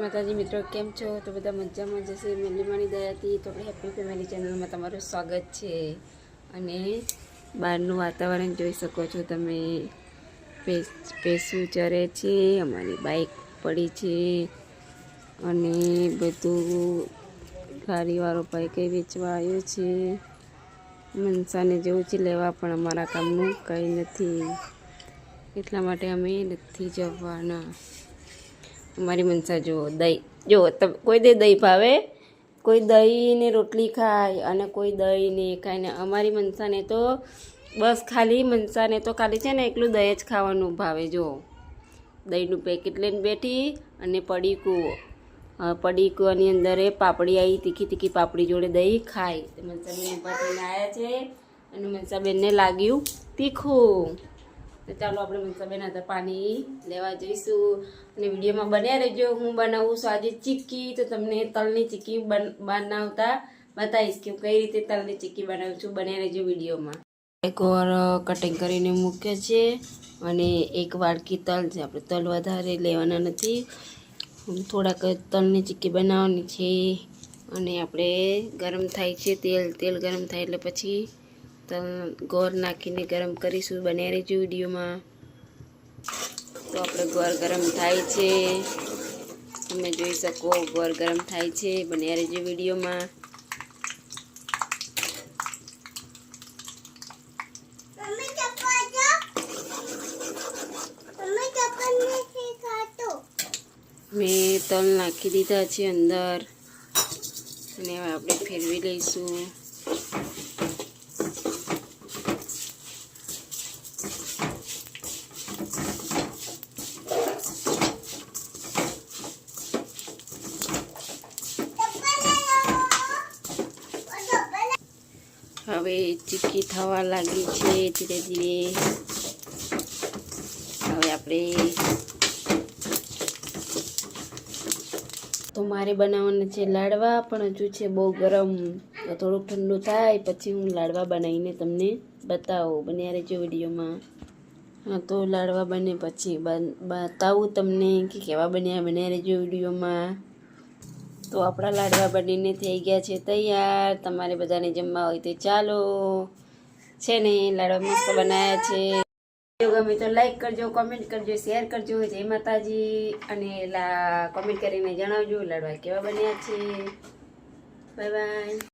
માતાજી મિત્રો, કેમ છો? તો બધા મજામાં જશે મેલીમાની દયાથી તો આપણે હેપી ફેમિલી ચેનલમાં તમારું સ્વાગત છે. અને બહારનું વાતાવરણ જોઈ શકો છો તમે. પેસ ચરે છે. અમારી બાઇક પડી છે. અને બધું ગાડીવાળો ભાઈ વેચવા આવ્યો છે. મનસાને જવું છે લેવા, પણ અમારા કામનું કંઈ નથી. એટલા માટે અમે નથી જવાના. અમારી મનસા જુઓ, દહીં. જો તમે, કોઈ દે દહીં ભાવે, કોઈ દહીંને રોટલી ખાય અને કોઈ દહીં ને ખાય ને અમારી મનસાને તો બસ ખાલી, મનસાને તો ખાલી છે ને એકલું દહીં જ ખાવાનું ભાવે જો દહીંનું પેકેટ લઈને બેઠી અને પડીકું પડીકુંની અંદર એ પાપડી આવી, તીખી તીખી પાપડી જોડે દહીં ખાય. મનસાબેન ઊભા થઈને આવ્યા છે અને મનસાબેનને લાગ્યું તીખું. તો ચાલો આપણે મનસાબેન હતા પાણી લેવા જઈશું. અને વિડીયોમાં બન્યા રહેજો. હું બનાવું છું આજે ચીક્કી. તો તમને તલની ચીક્કી બન, બનાવતા બતાવીશ કે હું કઈ રીતે તલની ચીક્કી બનાવું છું. બન્યા રહેજો વિડીયોમાં. એક વાર કટિંગ કરીને મૂકે છે. અને એક વાડકી તલ છે. આપણે તલ વધારે લેવાના નથી. થોડાક તલની ચીક્કી બનાવવાની છે. અને આપણે ગરમ થાય છે તેલ. તેલ ગરમ થાય એટલે પછી તલ ગોળ નાખીને ગરમ કરીશું બને રહેજો વિડીયોમાં. તો આપણે ગોળ ગરમ થાય છે. તમે જોઈ શકો ગોળ ગરમ થાય છે. બને રહેજો વિડીયોમાં. મેં તલ નાખી દીધા છે અંદર. અને હવે આપણે ફેરવી લઈશું. હવે ચીકી થવા લાગી છે ધીરે ધીરે. હવે આપણે તો મારે બનાવવાના છે લાડવા, પણ હજુ છે બહુ ગરમ. તો થોડુંક ઠંડુ થાય, પછી હું લાડવા બનાવીને તમને બતાવું બન્યા રહેજો વિડીયોમાં. હા, તો લાડવા બને પછી બતાવું તમને કે કેવા બન્યા બન્યા રહેજો વિડીયોમાં. તો આપણા લાડવા બનીને થઈ ગયા છે તૈયાર. તમારે બધાને જમવા હોય તો ચાલો. છે ને, લાડવા મસ્ત બનાવ્યા છે. ગમે તો લાઈક કરજો કોમેન્ટ કરજો શેર કરજો. જય માતાજી. અને લા કોમેન્ટ કરીને જણાવજો લાડવા કેવા બન્યા છે. Bye bye